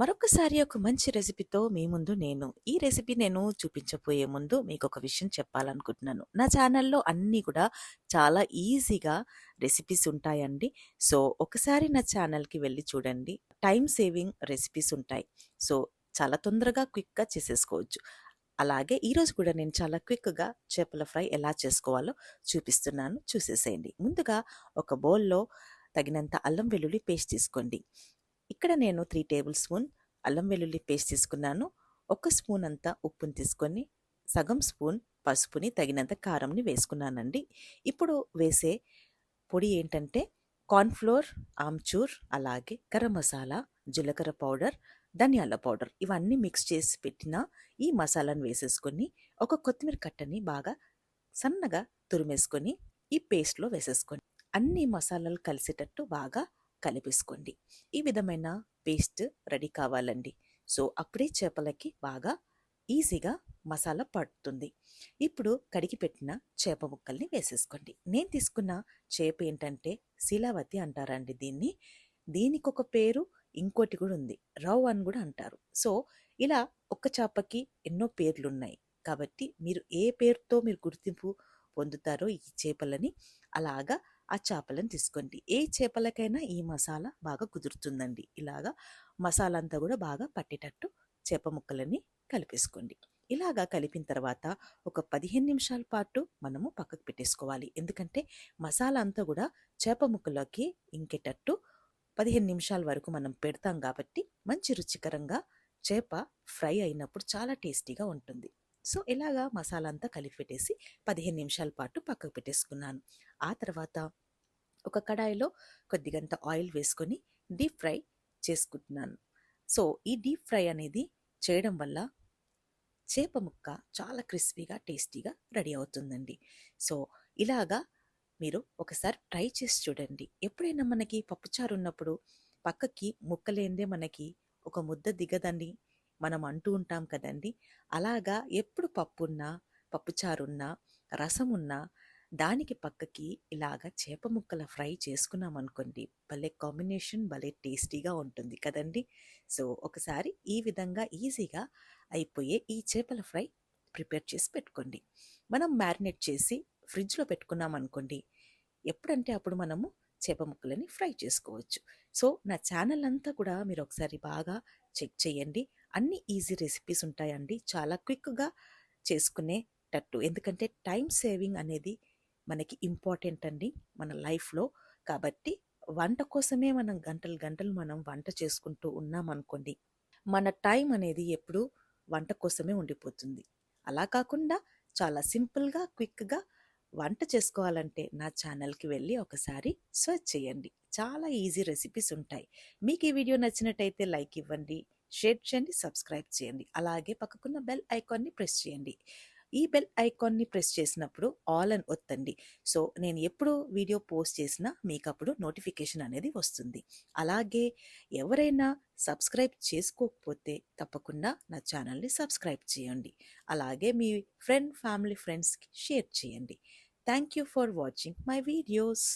మరొకసారి ఒక మంచి రెసిపీతో మీ ముందు నేను. ఈ రెసిపీ నేను చూపించబోయే ముందు మీకొక విషయం చెప్పాలనుకుంటున్నాను. నా ఛానల్‌లో అన్నీ కూడా చాలా ఈజీగా రెసిపీస్ ఉంటాయండి. సో, ఒకసారి నా ఛానల్‌కి వెళ్ళి చూడండి. టైం సేవింగ్ రెసిపీస్ ఉంటాయి. సో, చాలా తొందరగా క్విక్‌గా చేసేసుకోవచ్చు. అలాగే ఈరోజు కూడా నేను చాలా క్విక్‌గా చేపల ఫ్రై ఎలా చేసుకోవాలో చూపిస్తున్నాను. చూసేసేయండి. ముందుగా ఒక బౌల్‌లో తగినంత అల్లం వెల్లుల్లి పేస్ట్ తీసుకోండి. ఇక్కడ నేను త్రీ టేబుల్ స్పూన్ అల్లం వెల్లుల్లి పేస్ట్ తీసుకున్నాను. ఒక స్పూన్ అంతా ఉప్పుని తీసుకొని, సగం స్పూన్ పసుపుని, తగినంత కారంని వేసుకున్నానండి. ఇప్పుడు వేసే పొడి ఏంటంటే కార్న్‌ఫ్లోర్, ఆమ్చూర్, అలాగే గరం మసాలా, జీలకర్ర పౌడర్, ధనియాల పౌడర్ ఇవన్నీ మిక్స్ చేసి పెట్టిన ఈ మసాలాను వేసేసుకొని, ఒక కొత్తిమీర కట్టని బాగా సన్నగా తురిమేసుకొని, ఈ పేస్ట్‌లో వేసేసుకొని అన్ని మసాలాలు కలిసేటట్టు బాగా కలిపేసుకోండి. ఈ విధమైన పేస్ట్ రెడీ కావాలండి. సో, అప్పుడే చేపలకి బాగా ఈజీగా మసాలా పడుతుంది. ఇప్పుడు కడిగి పెట్టిన చేప ముక్కల్ని వేసేసుకోండి. నేను తీసుకున్న చేప ఏంటంటే శీలావతి అంటారండి దీన్ని. దీనికొక పేరు ఇంకోటి కూడా ఉంది. రవ్ అని కూడా అంటారు. సో, ఇలా ఒక్క చేపకి ఎన్నో పేర్లు ఉన్నాయి కాబట్టి మీరు ఏ పేరుతో మీరు గుర్తింపు పొందుతారో ఈ చేపలని అలాగా ఆ చేపలను తీసుకోండి. ఏ చేపలకైనా ఈ మసాలా బాగా కుదురుతుందండి. ఇలాగా మసాలా అంతా కూడా బాగా పట్టేటట్టు చేప ముక్కలని కలిపేసుకోండి. ఇలాగా కలిపిన తర్వాత ఒక 15 నిమిషాల పాటు మనము పక్కకు పెట్టేసుకోవాలి. ఎందుకంటే మసాలా అంతా కూడా చేప ముక్కలోకి ఇంకేటట్టు 15 నిమిషాల వరకు మనం పెడతాం కాబట్టి మంచి రుచికరంగా చేప ఫ్రై అయినప్పుడు చాలా టేస్టీగా ఉంటుంది. సో, ఇలాగా మసాలా అంతా కలిపి పెట్టేసి 15 నిమిషాల పాటు పక్కకు పెట్టేసుకున్నాను. ఆ తర్వాత ఒక కడాయిలో కొద్దిగంత ఆయిల్ వేసుకొని డీప్ ఫ్రై చేసుకుంటున్నాను. సో, ఈ డీప్ ఫ్రై అనేది చేయడం వల్ల చేప ముక్క చాలా క్రిస్పీగా, టేస్టీగా రెడీ అవుతుందండి. సో, ఇలాగా మీరు ఒకసారి ట్రై చేసి చూడండి. ఎప్పుడైనా మనకి పప్పుచారు ఉన్నప్పుడు పక్కకి ముక్క లేనిదే మనకి ఒక ముద్ద దిగదండి మనం అంటూ ఉంటాం కదండీ! అలాగా ఎప్పుడు పప్పున్నా, పప్పుచారున్నా, రసమున్నా దానికి పక్కకి ఇలాగ చేప ముక్కల ఫ్రై చేసుకున్నామనుకోండి భలే కాంబినేషన్ భలే టేస్టీగా ఉంటుంది కదండీ! సో, ఒకసారి ఈ విధంగా ఈజీగా అయిపోయే ఈ చేపల ఫ్రై ప్రిపేర్ చేసి పెట్టుకోండి. మనం మ్యారినేట్ చేసి ఫ్రిడ్జ్‌లో పెట్టుకున్నామనుకోండి ఎప్పుడంటే అప్పుడు మనము చేప ముక్కలని ఫ్రై చేసుకోవచ్చు. సో, నా ఛానల్ అంతా కూడా మీరు ఒకసారి బాగా చెక్ చేయండి. అన్ని ఈజీ రెసిపీస్ ఉంటాయండి. చాలా క్విక్‌గా చేసుకునేటట్టు. ఎందుకంటే టైం సేవింగ్ అనేది మనకి ఇంపార్టెంట్ అండి మన లైఫ్‌లో. కాబట్టి వంట కోసమే మనం గంటలు గంటలు మనం వంట చేసుకుంటూ ఉన్నామనుకోండి మన టైం అనేది ఎప్పుడూ వంట కోసమే ఉండిపోతుంది. అలా కాకుండా చాలా సింపుల్‌గా, క్విక్‌గా వంట చేసుకోవాలంటే నా ఛానల్‌కి వెళ్ళి ఒకసారి సెర్చ్ చేయండి. చాలా ఈజీ రెసిపీస్ ఉంటాయి. మీకు ఈ వీడియో నచ్చినట్టయితే లైక్ ఇవ్వండి, షేర్ చేయండి, సబ్స్క్రైబ్ చేయండి. అలాగే పక్కకున్న బెల్ ఐకాన్‌ని ప్రెస్ చేయండి. ఈ బెల్ ఐకాన్‌ని ప్రెస్ చేసినప్పుడు ఆల్ అని ఒత్తండి. సో, నేను ఎప్పుడు వీడియో పోస్ట్ చేసినా మీకు అప్పుడు నోటిఫికేషన్ అనేది వస్తుంది. అలాగే ఎవరైనా సబ్స్క్రైబ్ చేసుకోకపోతే తప్పకుండా నా ఛానల్‌ని సబ్స్క్రైబ్ చేయండి. అలాగే మీ ఫ్రెండ్, ఫ్యామిలీ, ఫ్రెండ్స్‌కి షేర్ చేయండి. Thank you for watching my videos.